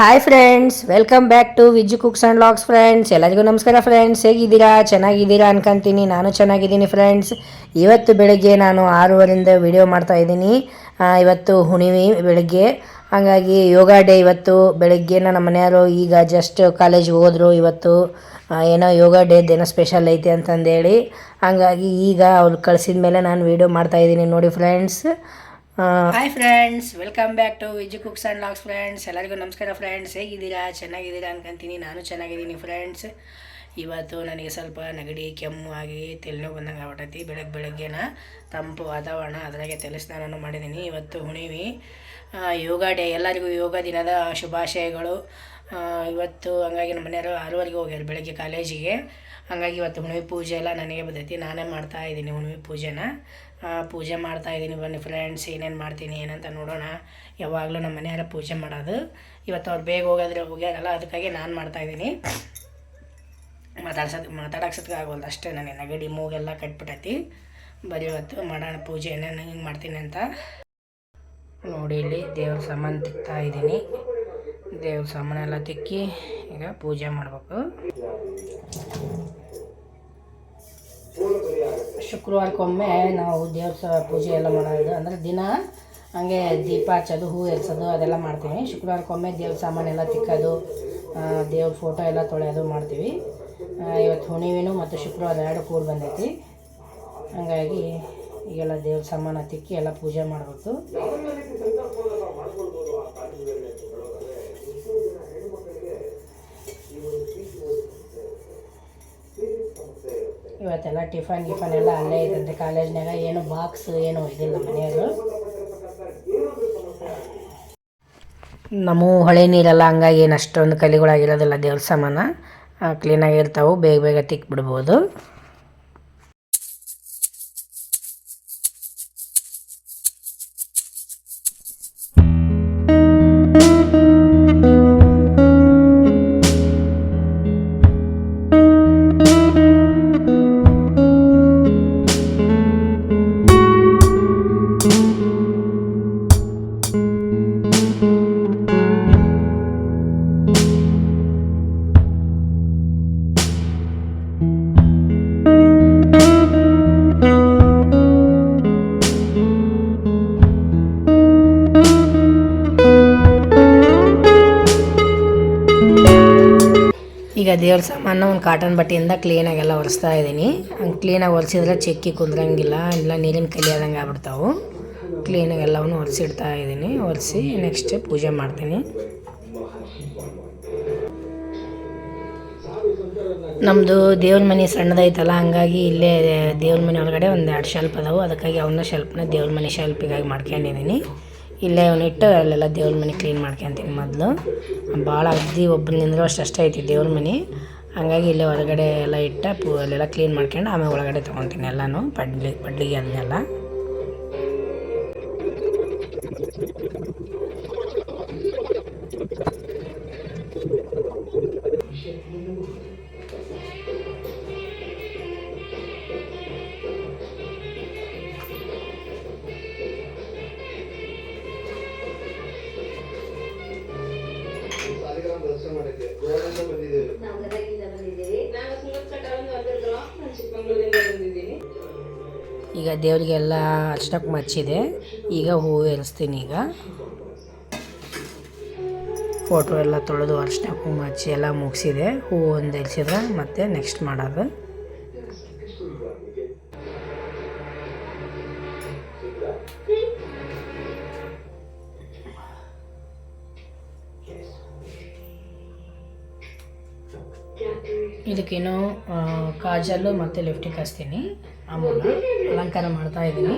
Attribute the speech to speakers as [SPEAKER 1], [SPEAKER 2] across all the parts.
[SPEAKER 1] Hi friends welcome back to Vijju cooks and vlogs friends ಎಲ್ಲರಿಗೂ ನಮಸ್ಕಾರ friends ಹೇಗಿದ್ದೀರಾ? ಚೆನ್ನಾಗಿದ್ದೀರಾ ಅನ್ಕೊಂತೀನಿ. ನಾನು ಚೆನ್ನಾಗಿದ್ದೀನಿ ಫ್ರೆಂಡ್ಸ್ ಇವತ್ತು ಬೆಳಗ್ಗೆ ನಾನು ಆರೂವರೆಯಿಂದ ವಿಡಿಯೋ ಮಾಡ್ತಾ ಇದ್ದೀನಿ. ಇವತ್ತು ಹುಣಿವಿ ಬೆಳಗ್ಗೆ. ಹಾಗಾಗಿ ಯೋಗ ಡೇ ಇವತ್ತು. ಬೆಳಗ್ಗೆ ನಮ್ಮ ಮನೆಯವರು ಈಗ ಜಸ್ಟ್ ಕಾಲೇಜ್ ಹೋದರು ಇವತ್ತು. ಏನೋ ಯೋಗ ಡೇದು ಏನೋ ಸ್ಪೆಷಲ್ ಐತೆ ಅಂತಂದೇಳಿ. ಹಾಗಾಗಿ ಈಗ ಅವ್ರು ಕಳಿಸಿದ ಮೇಲೆ ನಾನು ವೀಡಿಯೋ ಮಾಡ್ತಾಯಿದ್ದೀನಿ ನೋಡಿ friends hi friends welcome back to Viju cooks and vlogs friends ಎಲ್ಲರಿಗೂ ನಮಸ್ಕಾರ ಫ್ರೆಂಡ್ಸ್ ಹೇಗಿದ್ದೀರಾ? ಚೆನ್ನಾಗಿದ್ದೀರಾ ಅನ್ಕೊಂತೀನಿ. ನಾನು ಚೆನ್ನಾಗಿದ್ದೀನಿ ಫ್ರೆಂಡ್ಸ್ ಇವತ್ತು ನನಗೆ ಸ್ವಲ್ಪ ನೆಗಡಿ, ಕೆಮ್ಮು ಆಗಿ ತಲೆನೋವು ಬಂದಂಗೆ ಆಗ್ಬಿಟ್ಟೈತಿ ಬೆಳಗ್ಗೆ ಬೆಳಗ್ಗೆನ ತಂಪು ವಾತಾವರಣ ಅದರಾಗೆ ತಲೆ ಸ್ನಾನನೂ ಮಾಡಿದ್ದೀನಿ. ಇವತ್ತು ಹುಣಿವಿ ಯೋಗ ಡೇ. ಎಲ್ಲರಿಗೂ ಯೋಗ ದಿನದ ಶುಭಾಶಯಗಳು. ಇವತ್ತು ಹಂಗಾಗಿ ನಮ್ಮ ಮನೆಯವರು ಆರೂವರೆಗೆ ಹೋಗ್ಯಾರ ಬೆಳಗ್ಗೆ ಕಾಲೇಜಿಗೆ. ಹಂಗಾಗಿ ಇವತ್ತು ಹುಣ್ಣಿಮೆ ಪೂಜೆ ಎಲ್ಲ ನನಗೆ ಬಂದೈತಿ ನಾನೇ ಮಾಡ್ತಾ ಇದ್ದೀನಿ ಹುಣ್ಣಿಮೆ ಪೂಜೆನ. ಪೂಜೆ ಮಾಡ್ತಾ ಇದ್ದೀನಿ ಬನ್ನಿ ಫ್ರೆಂಡ್ಸ್ ಏನೇನು ಮಾಡ್ತೀನಿ, ಏನಂತ ನೋಡೋಣ. ಯಾವಾಗಲೂ ನಮ್ಮ ಮನೆಯವರ ಪೂಜೆ ಮಾಡೋದು. ಇವತ್ತು ಅವ್ರು ಬೇಗ ಹೋಗೋದ್ರೆ ಹೋಗ್ಯಾರಲ್ಲ, ಅದಕ್ಕಾಗಿ ನಾನು ಮಾಡ್ತಾ ಇದ್ದೀನಿ ಮಾತಾಡ್ಸೋದು ಮಾತಾಡಕ್ಸೋದಕ್ಕೆ ಆಗೋಲ್ಲ, ಅಷ್ಟೇ ನನಗೆ ನೆಗಡಿ, ಮೂಗೆಲ್ಲ ಕಟ್ಬಿಟ್ಟೈತಿ ಬರೀ ಇವತ್ತು ಮಾಡೋಣ ಪೂಜೆ, ಏನೇನು ಹಿಂಗೆ ಮಾಡ್ತೀನಿ ಅಂತ. ನೋಡಿ ಇಲ್ಲಿ ದೇವ್ರ ಸಾಮಾನು ತಿಕ್ತಾ ಇದ್ದೀನಿ ದೇವ್ರ ಸಾಮಾನೆಲ್ಲ ತಿಕ್ಕಿ ಈಗ ಪೂಜೆ ಮಾಡಬೇಕು. ಶುಕ್ರವಾರಕ್ಕೊಮ್ಮೆ ನಾವು ದೇವ್ರ ಪೂಜೆ ಎಲ್ಲ ಮಾಡೋದು. ಅಂದರೆ ದಿನ ಹಂಗೆ ದೀಪ ಹಚ್ಚೋದು, ಹೂ ಎರ್ಸೋದು, ಅದೆಲ್ಲ ಮಾಡ್ತೀವಿ. ಶುಕ್ರವಾರಕ್ಕೊಮ್ಮೆ ದೇವ್ರ ಸಾಮಾನೆಲ್ಲ ತಿಕ್ಕೋದು ದೇವ್ರ ಫೋಟೋ ಎಲ್ಲ ತೊಳೆಯೋದು ಮಾಡ್ತೀವಿ. ಇವತ್ತು ಹುಣಿವಿನೂ ಮತ್ತು ಶುಕ್ರವಾರ ಎರಡು ಕೂಡಿ ಬಂದೈತಿ. ಹಂಗಾಗಿ ಈಗೆಲ್ಲ ದೇವ್ರ ಸಾಮಾನು ತಿಕ್ಕಿ ಎಲ್ಲ ಪೂಜೆ ಮಾಡಬೇಕು. ಇವತ್ತೆಲ್ಲ ಟಿಫನ್ ಗಿಫನ್ ಎಲ್ಲ ಅಲ್ಲೇ ಇದ್ದಂತೆ ಕಾಲೇಜ್ನಾಗ ಏನು ಬಾಕ್ಸ್ ಏನು ಇದಿಲ್ಲ ಮನೆಯವರು ನಮ್ಮ ಹೊಳೆ ನೀರೆಲ್ಲ ಹಂಗಾಗಿ ಏನು ಅಷ್ಟೊಂದು ಕಲಿಗಳಾಗಿರೋದಿಲ್ಲ ದೇವ್ರ ಸಾಮಾನ. ಕ್ಲೀನಾಗಿರ್ತಾವೆ ಬೇಗ ಬೇಗ ತಿಕ್ಬಿಡ್ಬೋದು. ದೇವ್ರ ಸಾಮಾನು ಒಂದು ಕಾಟನ್ ಬಟ್ಟೆಯಿಂದ ಕ್ಲೀನಾಗೆಲ್ಲ ಒರೆಸ್ತಾ ಇದ್ದೀನಿ. ಹಂಗೆ ಕ್ಲೀನಾಗಿ ಒರೆಸಿದ್ರೆ ಚೆಕ್ಕಿ ಕುಂದ್ರಂಗಿಲ್ಲ, ಇಲ್ಲ ನೀರಿನ ಕಲಿಯೋದಂಗೆ ಆಗ್ಬಿಡ್ತಾವೆ. ಕ್ಲೀನಾಗಿ ಎಲ್ಲವನ್ನು ಒರೆಸಿಡ್ತಾ ಇದ್ದೀನಿ. ಒರೆಸಿ ನೆಕ್ಸ್ಟ್ ಪೂಜೆ ಮಾಡ್ತೀನಿ. ನಮ್ಮದು ದೇವ್ರ ಮನೆ ಸಣ್ಣದೈತಲ್ಲ, ಹಂಗಾಗಿ ಇಲ್ಲೇ ದೇವ್ರ ಮನೆ ಒಳಗಡೆ ಒಂದು ಎರಡು ಶೆಲ್ಪ್ ಅದಾವು. ಅದಕ್ಕಾಗಿ ಅವನ್ನ ಶೆಲ್ಪ್ನ ದೇವ್ರ ಮನೆ ಶೆಲ್ಪಿಗಾಗಿ ಮಾಡ್ಕೊಂಡಿದ್ದೀನಿ. ಇಲ್ಲೇ ಇವನಿಟ್ಟು ಅಲ್ಲೆಲ್ಲ ದೇವ್ರ ಮನೆ ಕ್ಲೀನ್ ಮಾಡ್ಕೊತೀನಿ ಮೊದಲು. ಭಾಳ ಅಗ್ದಿ ಒಬ್ಬರು ನಿಂದ್ರೋ ಅಷ್ಟು ಐತಿ ದೇವ್ರ ಮನೆ. ಹಂಗಾಗಿ ಇಲ್ಲೇ ಹೊರಗಡೆ ಎಲ್ಲ ಇಟ್ಟು ಪೂ ಅಲ್ಲೆಲ್ಲ ಕ್ಲೀನ್ ಮಾಡ್ಕೊಂಡು ಆಮೇಲೆ ಒಳಗಡೆ ತೊಗೊತೀನಿ ಎಲ್ಲನೂ, ಪಡ್ಲಿ, ಪಡ್ಲಿಗೆ ಅದನ್ನೆಲ್ಲ. ದೇವರಿಗೆಲ್ಲ ಅರ್ಶಿನ ಮಚ್ಚಿದೆ ಈಗ ಹೂವು ಏರಿಸ್ತೀನಿ ಈಗ. ಫೋಟೋ ಎಲ್ಲ ತೊಳೆದು ಅರ್ಶಿನ ಹೂವು ಮಚ್ಚಿ ಎಲ್ಲ ಮುಗಿಸಿದೆ. ಹೂವು ಒಂದು ಏರಿಸಿದ್ರೆ ಮತ್ತೆ ನೆಕ್ಸ್ಟ್ ಮಾಡೋದು. ಆ, ಕಾಜಲ್ಲು ಮತ್ತು ಲಿಫ್ಟಿಗೆ ಹಚ್ತೀನಿ ಅಮ್ಮನ ಅಲಂಕಾರ ಮಾಡ್ತಾ ಇದ್ದೀನಿ.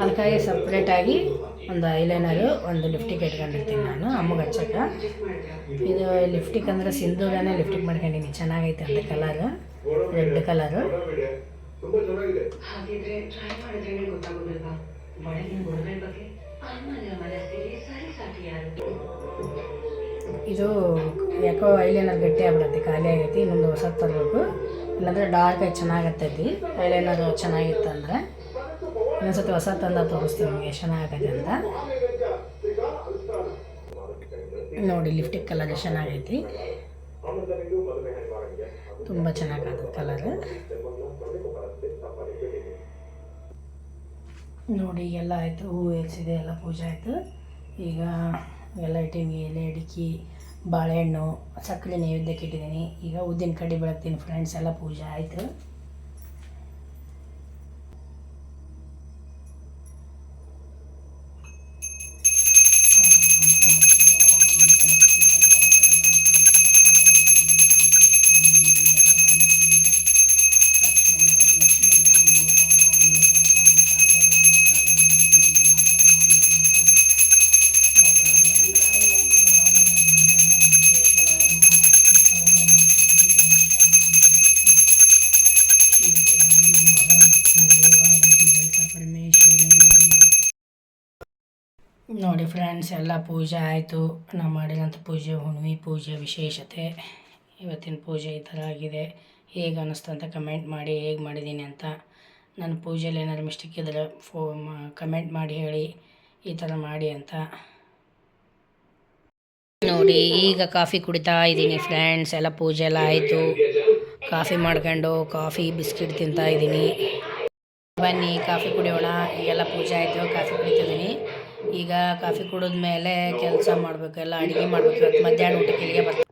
[SPEAKER 1] ಅದಕ್ಕಾಗಿ ಸಪ್ರೇಟಾಗಿ ಒಂದು ಐಲೈನರು ಒಂದು ಲಿಫ್ಟಿಗೆ ಇಟ್ಕೊಂಡಿರ್ತೀನಿ ನಾನು ಅಮ್ಮಗೆ ಹಚ್ಚಕ್ಕೆ. ಇದು ಲಿಫ್ಟಿಕ್ ಅಂದರೆ ಸಿಂಧೂರನೇ ಲಿಫ್ಟಿಕ್ ಮಾಡ್ಕೊಂಡಿನಿ ಚೆನ್ನಾಗೈತೆ ಅಂತ ಕಲರ್ ರೆಡ್ ಕಲರು ಇದು ಯಾಕೋ ಐಲೈನರ್ ಗಟ್ಟಿ ಆಗ್ಬಿಡತ್ತೆ, ಖಾಲಿ ಆಗೈತಿ, ಇನ್ನೊಂದು ಹೊಸದು ತರಬೇಕು. ಇಲ್ಲಾಂದರೆ ಡಾರ್ಕ್ ಆಗಿ ಚೆನ್ನಾಗತ್ತೈತಿ. ಐಲೈನರ್ ಚೆನ್ನಾಗಿತ್ತು ಅಂದರೆ ಇನ್ನೊಂದ್ಸತಿ ಹೊಸ ತಂದ ತೋರಿಸ್ತೀವಿ ನಿಮಗೆ, ಚೆನ್ನಾಗತ್ತೆ ಅಂತ. ನೋಡಿ ಲಿಫ್ಟಿಕ್ ಕಲರ್ ಚೆನ್ನಾಗೈತಿ. ತುಂಬ ಚೆನ್ನಾಗಾದ ಕಲರ್ ನೋಡಿ, ಎಲ್ಲ ಆಯಿತು ಹೂವು ಎಲ್ಸಿದೆ ಎಲ್ಲ ಪೂಜೆ ಆಯಿತು. ಈಗ ಎಲ್ಲ ಇಟ್ಟಿನಿ ಎಲೆ ಅಡಿಕೆ ಬಾಳೆಹಣ್ಣು ಸಕ್ಕರೆ ನೈವೇದ್ಯಕ್ಕೆ ಇಟ್ಟಿದ್ದೀನಿ. ಈಗ ಉದ್ದಿನ ಕಡ್ಡಿ ಬೆಳಗ್ತೀನಿ ಫ್ರೆಂಡ್ಸ್ ಎಲ್ಲ ಪೂಜೆ ಆಯಿತು. ಎಲ್ಲ ಪೂಜೆ ಆಯಿತು ನಾವು ಮಾಡಿರೋಂಥ ಪೂಜೆ ಹುಣ್ಣಿಮೆ ಪೂಜೆ ವಿಶೇಷತೆ. ಇವತ್ತಿನ ಪೂಜೆ ಈ ಥರ ಆಗಿದೆ. ಹೇಗೆ ಅನ್ನಿಸ್ತು ಅಂತ ಕಮೆಂಟ್ ಮಾಡಿ, ಹೇಗೆ ಮಾಡಿದ್ದೀನಿ ಅಂತ ನನ್ನ ಪೂಜೆಯಲ್ಲಿ ಏನಾದ್ರು ಮಿಸ್ಟೇಕ್ ಇದ್ದರೆ ಫೋ ಕಮೆಂಟ್ ಮಾಡಿ ಹೇಳಿ, ಈ ಥರ ಮಾಡಿ ಅಂತ. ನೋಡಿ, ಈಗ ಕಾಫಿ ಕುಡಿತಾ ಇದ್ದೀನಿ ಫ್ರೆಂಡ್ಸ್ ಎಲ್ಲ ಪೂಜೆ ಎಲ್ಲ ಆಯಿತು. ಕಾಫಿ ಮಾಡ್ಕೊಂಡು ಕಾಫಿ, ಬಿಸ್ಕಿಟ್ ತಿಂತಾ ಇದ್ದೀನಿ. ಬನ್ನಿ, ಕಾಫಿ ಕುಡಿಯೋಣ. ಈಗೆಲ್ಲ ಪೂಜೆ ಆಯಿತು, ಕಾಫಿ ಕುಡಿತಿದ್ದೀನಿ ಈಗ ಕಾಫಿ ಕುಡಿದ ಮೇಲೆ ಕೆಲಸ ಮಾಡಬೇಕು, ಎಲ್ಲ ಅಡುಗೆ ಮಾಡಬೇಕು. ಇವತ್ತು ಮಧ್ಯಾಹ್ನ ಊಟಕ್ಕೆ ಇಲ್ಲಿಗೆ ಬರ್ತಾರೆ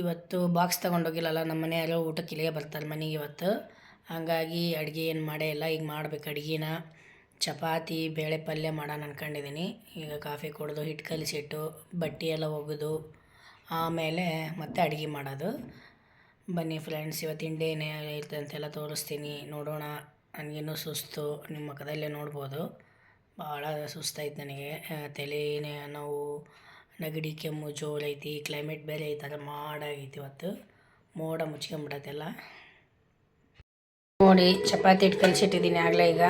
[SPEAKER 1] ಇವತ್ತು ಬಾಕ್ಸ್ ತೊಗೊಂಡೋಗಿಲ್ಲಲ್ಲ, ನಮ್ಮ ಮನೆಯವರು ಊಟಕ್ಕೆ ಇಲ್ಲಿಗೆ ಬರ್ತಾರೆ ಮನೆಗೆ ಇವತ್ತು. ಹಾಗಾಗಿ ಅಡುಗೆ ಏನು ಮಾಡೇ ಇಲ್ಲ, ಈಗ ಮಾಡ್ಬೇಕು. ಅಡುಗೆನ ಚಪಾತಿ, ಬೇಳೆ ಪಲ್ಯ ಮಾಡೋಣ ಅನ್ಕೊಂಡಿದ್ದೀನಿ. ಈಗ ಕಾಫಿ ಕುಡಿದು ಹಿಟ್ಟು ಕಲಿಸಿಟ್ಟು, ಬಟ್ಟೆ ಎಲ್ಲ ಒಗೆದು, ಆಮೇಲೆ ಮತ್ತೆ ಅಡುಗೆ ಮಾಡೋದು. ಬನ್ನಿ ಫ್ರೆಂಡ್ಸ್ ಇವತ್ತಿನ ಡೇ ಇರ್ತದೆ ಅಂತೆಲ್ಲ ತೋರಿಸ್ತೀನಿ. ನೋಡೋಣ, ನನಗೇನು ಸುಸ್ತು, ನಿಮ್ಮ ಮುಖದಲ್ಲೇ ನೋಡ್ಬೋದು. ಭಾಳ ಸುಸ್ತಾಯ್ತು ನನಗೆ. ತಲೆ ನೋವು, ನೆಗಡಿ, ಕೆಮ್ಮು ಜೋರು ಐತಿ ಕ್ಲೈಮೇಟ್ ಬೇರೆ ಮಾಡ ಮಾಡಾಗೈತಿ ಇವತ್ತು. ಮೋಡ ಮುಚ್ಕೊಂಬಿಡತ್ತೆಲ್ಲ ನೋಡಿ, ಚಪಾತಿ ಹಿಟ್ಟು ಕಲಿಸಿಟ್ಟಿದ್ದೀನಿ ಆಗಲೇ ಈಗ.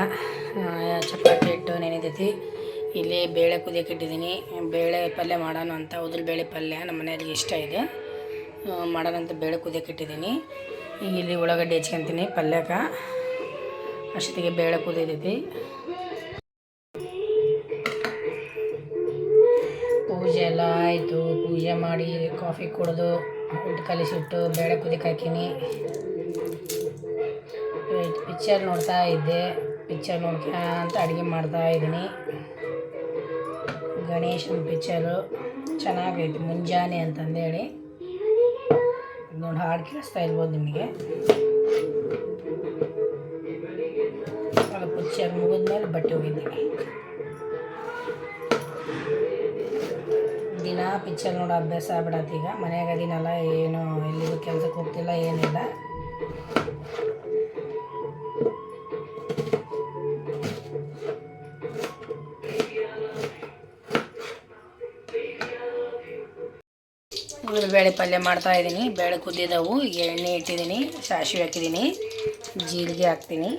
[SPEAKER 1] ಚಪಾತಿ ಹಿಟ್ಟು ನೆನೆದೈತಿ. ಇಲ್ಲಿ ಬೇಳೆ ಕುದಿಯಕ್ಕೆ ಇಟ್ಟಿದ್ದೀನಿ. ಬೇಳೆ ಪಲ್ಯ ಮಾಡೋಣ ಅಂತ ಉದ್ರ ಬೇಳೆ ಪಲ್ಯ ನಮ್ಮ ಮನೆಯಲ್ಲಿ ಇಷ್ಟ ಇದೆ. ಮಾಡೋಣ ಅಂತ ಬೇಳೆ ಕುದಿಯಕ್ಕೆ ಇಟ್ಟಿದ್ದೀನಿ. ಈಗ ಇಲ್ಲಿ ಉಳ್ಳಾಗಡ್ಡಿ ಹೆಚ್ಕೊಂತೀನಿ ಪಲ್ಯಕ್ಕೆ ಅಷ್ಟೊತ್ತಿಗೆ ಬೇಳೆ ಕುದಿದೈತಿ ಕಾಫಿ ಕುಡಿದು ಉಂಟು, ಕಲಿಸಿಟ್ಟು ಬೇಳೆ ಕುದಿ ಹಾಕೀನಿ. ಪಿಕ್ಚರ್ ನೋಡ್ತಾ ಇದ್ದೆ. ಪಿಕ್ಚರ್ ಅಂತ ಅಡುಗೆ ಮಾಡ್ತಾ ಇದ್ದೀನಿ. ಗಣೇಶನ ಪಿಕ್ಚರು ಚೆನ್ನಾಗೈತೆ, ಮುಂಜಾನೆ ಅಂತಂದೇಳಿ ನೋಡಿ ಹಾಡು ಕೇಳಿಸ್ತಾ ಇರ್ಬೋದು ನಿಮಗೆ? ಅದು ಪಿಕ್ಚರ್ ಮುಗಿದ್ಮೇಲೆ ಬಟ್ಟೆ ಹೋಗಿದ್ದೀನಿ ಪಿಕ್ಚರ್ ನೋಡೋ, ಅಭ್ಯಾಸ ಆಗ್ಬಿಡತ್ತೆ ಈಗ. ಮನೆಯಾಗ ಅದೀನಲ್ಲ, ಏನು, ಎಲ್ಲಿಗೂ ಕೆಲ್ಸಕ್ಕೆ ಹೋಗ್ತಿಲ್ಲ, ಏನಿಲ್ಲ. ಬೇಳೆ ಪಲ್ಯ ಮಾಡ್ತಾ ಇದ್ದೀನಿ. ಬೇಳೆ ಕುದ್ದಿದವು ಎಣ್ಣೆ ಇಟ್ಟಿದ್ದೀನಿ. ಸಾಸಿವೆ ಹಾಕಿದ್ದೀನಿ. ಜೀರಿಗೆ ಹಾಕ್ತೀನಿ.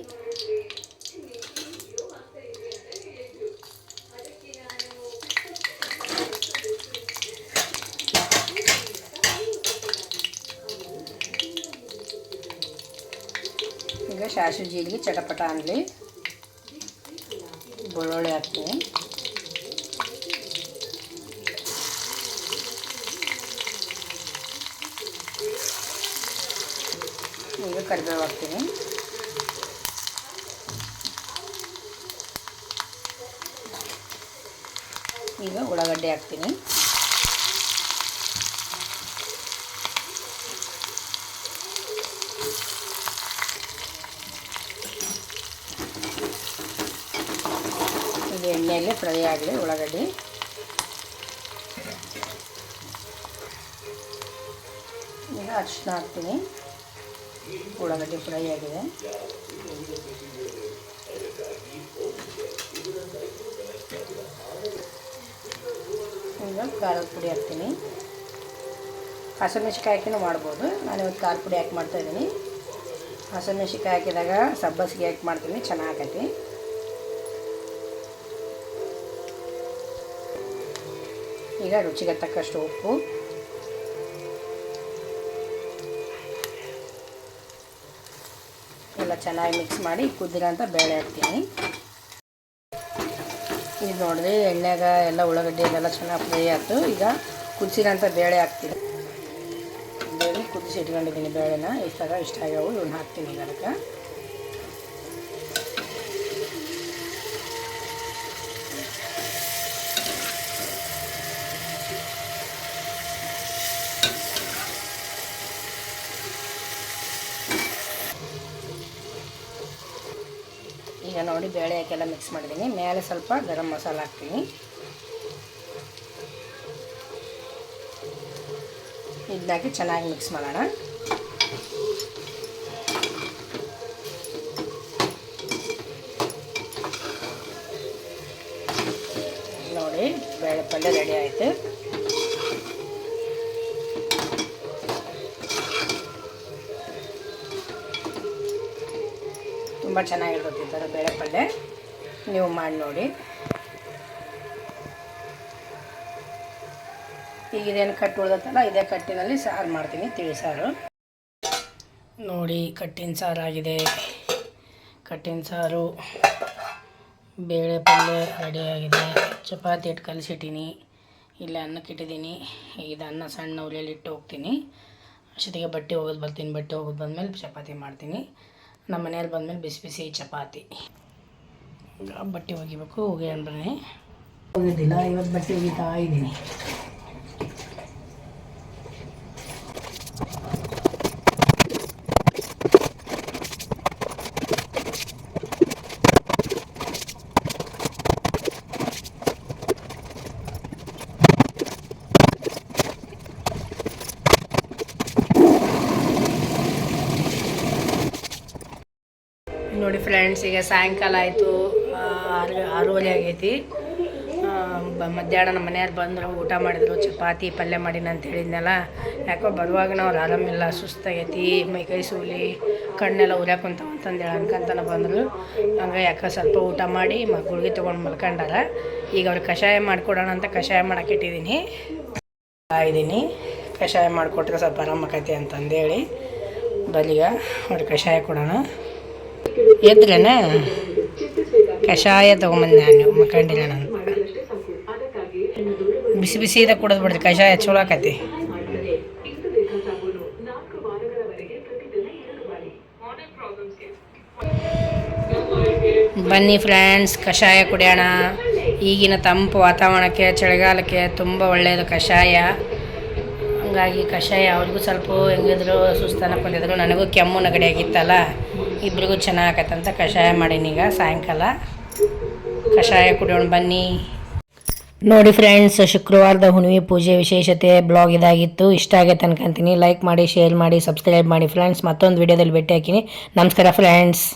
[SPEAKER 1] ಈಗ ಸಾಸಿವೆ ಜೀರಿಗೆ ಚಟಪಟ ಅನ್ನಲಿ ಬೆಳ್ಳುಳ್ಳಿ ಹಾಕ್ತೀನಿ. ಈಗ ಕರಿಬೇವು ಹಾಕ್ತೀನಿ. ಈಗ ಉಳ್ಳಾಗಡ್ಡೆ ಹಾಕ್ತೀನಿ ಇದು ಎಣ್ಣೆಯಲ್ಲಿ ಫ್ರೈ ಆಗಲಿ ಉಳ್ಳಾಗಡ್ಡಿ. ಈಗ ಅರಿಶಿನ ಹಾಕ್ತೀನಿ. ಉಳ್ಳಾಗಡ್ಡಿ ಫ್ರೈ ಆಗಿದೆ. ಈಗ ಖಾರದ ಪುಡಿ ಹಾಕ್ತೀನಿ. ಹಸಿಮೆಣ್ಸಿಕಾಯಿ ಹಾಕಿನೂ ಮಾಡ್ಬೋದು. ನಾನು ಇವತ್ತು ಖಾರದ ಪುಡಿ ಹಾಕಿ ಮಾಡ್ತಾಯಿದ್ದೀನಿ ಹಸಿಮೆಣ್ಸಿಕಾಯಿ ಹಾಕಿದಾಗ ಸಬ್ಬಸಿಗೆ ಹಾಕಿ ಮಾಡ್ತೀನಿ. ಚೆನ್ನಾಗಿ ಚೆನ್ನಾಗೈತಿ ಈಗ ರುಚಿಗೆ ತಕ್ಕಷ್ಟು ಉಪ್ಪು. ಎಲ್ಲ ಚೆನ್ನಾಗಿ ಮಿಕ್ಸ್ ಮಾಡಿ ಕುದ್ದಿರೋಂಥ ಬೇಳೆ ಹಾಕ್ತೀನಿ. ಈಗ ನೋಡಿರಿ ಎಣ್ಣೆಗ ಎಲ್ಲ ಉಳ್ಳಾಗಡ್ಡಿ ಅದೆಲ್ಲ ಚೆನ್ನಾಗಿ ಫ್ರೈ ಆಯಿತು. ಈಗ ಕುದಿಸಿರೋಂಥ ಬೇಳೆ ಹಾಕ್ತೀನಿ. ಬೇಳೆ ಕುದಿಸಿ ಇಟ್ಕೊಂಡಿದ್ದೀನಿ ಬೇಳೆನ. ಇಷ್ಟಾಗ ಇಷ್ಟ ಆಗ್ಯಾವು ಇವನ್ನ ಹಾಕ್ತೀನಿ ಈಗ ಅದಕ್ಕೆ. ನೋಡಿ ಬೇಳೆ ಹಾಕೆಲ್ಲ ಮಿಕ್ಸ್ ಮಾಡಿದ್ದೀನಿ. ಮೇಲೆ ಸ್ವಲ್ಪ ಗರಂ ಮಸಾಲ ಹಾಕ್ತೀನಿ. ಇದಾಕಿ ಚೆನ್ನಾಗಿ ಮಿಕ್ಸ್ ಮಾಡೋಣ. ನೋಡಿ, ಬೇಳೆ ಪಲ್ಯ ರೆಡಿ ಆಯಿತು. ತುಂಬ ಚೆನ್ನಾಗಿರ್ತದೆ ಈ ಥರ ಬೇಳೆ ಪಲ್ಯ ನೀವು ಮಾಡಿ ನೋಡಿ. ಈಗ ಇದೇನು ಕಟ್ಟು ಉಳ್ದತ್ತಲ್ಲ, ಇದೇ ಕಟ್ಟಿನಲ್ಲಿ ಸಾರು ಮಾಡ್ತೀನಿ ತಿಳಿಸಾರು ನೋಡಿ, ಕಟ್ಟಿನ ಸಾರಾಗಿದೆ. ಕಟ್ಟಿನ ಸಾರು ಬೇಳೆ ಪಲ್ಯ ರೆಡಿಯಾಗಿದೆ ಚಪಾತಿ ಇಟ್ಟು ಕಲಿಸಿಟ್ಟೀನಿ. ಇಲ್ಲಿ ಅನ್ನಕ್ಕೆ ಇಟ್ಟಿದ್ದೀನಿ. ಇದು ಅನ್ನ ಸಣ್ಣ ಉರಿಯಲ್ಲಿ ಇಟ್ಟು ಹೋಗ್ತೀನಿ. ಅಷ್ಟೊತ್ತಿಗೆ ಬಟ್ಟೆ ಹೋಗೋದು ಬರ್ತೀನಿ, ಬಟ್ಟೆ ಹೋಗೋದು ಬಂದಮೇಲೆ ಚಪಾತಿ ಮಾಡ್ತೀನಿ. ನಮ್ಮ ಮನೇಲಿ ಬಂದಮೇಲೆ ಬಿಸಿ ಬಿಸಿ ಚಪಾತಿ. ಬಟ್ಟೆ ಒಗಿಬೇಕು ಒಗೆ ಅಂದ್ರೆ ಒಗೆದಿಲ್ಲ ಇವತ್ತು ಬಟ್ಟೆ ಒಗಿತಾ ಇದ್ದೀನಿ. ನೋಡಿ ಫ್ರೆಂಡ್ಸ್ ಈಗ ಸಾಯಂಕಾಲ ಆಯಿತು ಆರು, ಆರೂವರೆ ಆಗೈತಿ. ಬ- ಮಧ್ಯಾಹ್ನ ನಮ್ಮ ಮನೆಯವ್ರು ಬಂದರು, ಊಟ ಮಾಡಿದ್ರು, ಚಪಾತಿ, ಪಲ್ಯ ಮಾಡಿನ ಅಂತ ಹೇಳಿದ್ನಲ್ಲ, ಯಾಕೋ ಬರುವಾಗ ಅವ್ರು ಆರಾಮಿಲ್ಲ ಸುಸ್ತಾಗೈತಿ, ಮೈ ಕೈ ಸೂಲಿ ಕಣ್ಣೆಲ್ಲ ಉರ್ಯಾಕೊಂತಾವ ಅಂತಂದೇಳಿ ಅನ್ಕಂತನ ಬಂದರು. ಹಂಗೆ ಯಾಕೆ ಸ್ವಲ್ಪ ಊಟ ಮಾಡಿ ಗುಳಿಗೆ ತೊಗೊಂಡು ಮಲ್ಕೊಂಡಾರ. ಈಗ ಅವ್ರು ಕಷಾಯ ಮಾಡಿಕೊಡೋಣ ಅಂತ ಕಷಾಯ ಮಾಡೋಕ್ಕಿಟ್ಟಿದ್ದೀನಿ ಇದ್ದೀನಿ. ಕಷಾಯ ಮಾಡಿಕೊಟ್ರೆ ಸ್ವಲ್ಪ ಆರಾಮಕೈತಿ ಅಂತಂದೇಳಿ, ಬಲಿಗ ಅವ್ರಿಗೆ ಕಷಾಯ ಕೊಡೋಣ. ಎದ್ರೇನ? ಕಷಾಯ ತೊಗೊಂಬಂದೆ ನಾನು ಮಕ್ಕಂಡಿಲ್ಲ ನಾನು. ಬಿಸಿ ಬಿಸಿ ಇದೆ ಕುಡಿದು ಬಿಡ್ರಿ ಕಷಾಯ ಚಲೋ ಆಕತಿ. ಬನ್ನಿ ಫ್ರೆಂಡ್ಸ್, ಕಷಾಯ ಕುಡಿಯೋಣ. ಈಗಿನ ತಂಪು ವಾತಾವರಣಕ್ಕೆ, ಚಳಿಗಾಲಕ್ಕೆ ತುಂಬ ಒಳ್ಳೆಯದು ಕಷಾಯ. ಹಂಗಾಗಿ ಕಷಾಯ ಅವ್ರಿಗೂ ಸ್ವಲ್ಪ ಹೆಂಗಿದ್ರು ಸುಸ್ತಾನ ಬಂದಿದ್ರು ನನಗೂ ಕೆಮ್ಮು ನೆಗಡಿ ಆಗಿತ್ತಲ್ಲ. ಇಬ್ರಿಗೂ ಚೆನ್ನಾಗತ್ತಂತ ಕಷಾಯ ಮಾಡೀನಿ ಈಗ, ಸಾಯಂಕಾಲ. ಕಷಾಯ ಕುಡಿಯೋಣ ಬನ್ನಿ. ನೋಡಿ ಫ್ರೆಂಡ್ಸ್ ಶುಕ್ರವಾರದ ಹುಣ್ಣಿಮೆ ಪೂಜೆ ವಿಶೇಷತೆ ಬ್ಲಾಗ್ ಇದಾಗಿತ್ತು. ಇಷ್ಟ ಆಗೈತೆ ಅನ್ಕೊಂತೀನಿ. ಲೈಕ್ ಮಾಡಿ ಶೇರ್ ಮಾಡಿ ಸಬ್ಸ್ಕ್ರೈಬ್ ಮಾಡಿ ಫ್ರೆಂಡ್ಸ್ ಮತ್ತೊಂದು ವಿಡಿಯೋದಲ್ಲಿ ಭೇಟಿ ಹಾಕಿನಿ ನಮಸ್ಕಾರ ಫ್ರೆಂಡ್ಸ್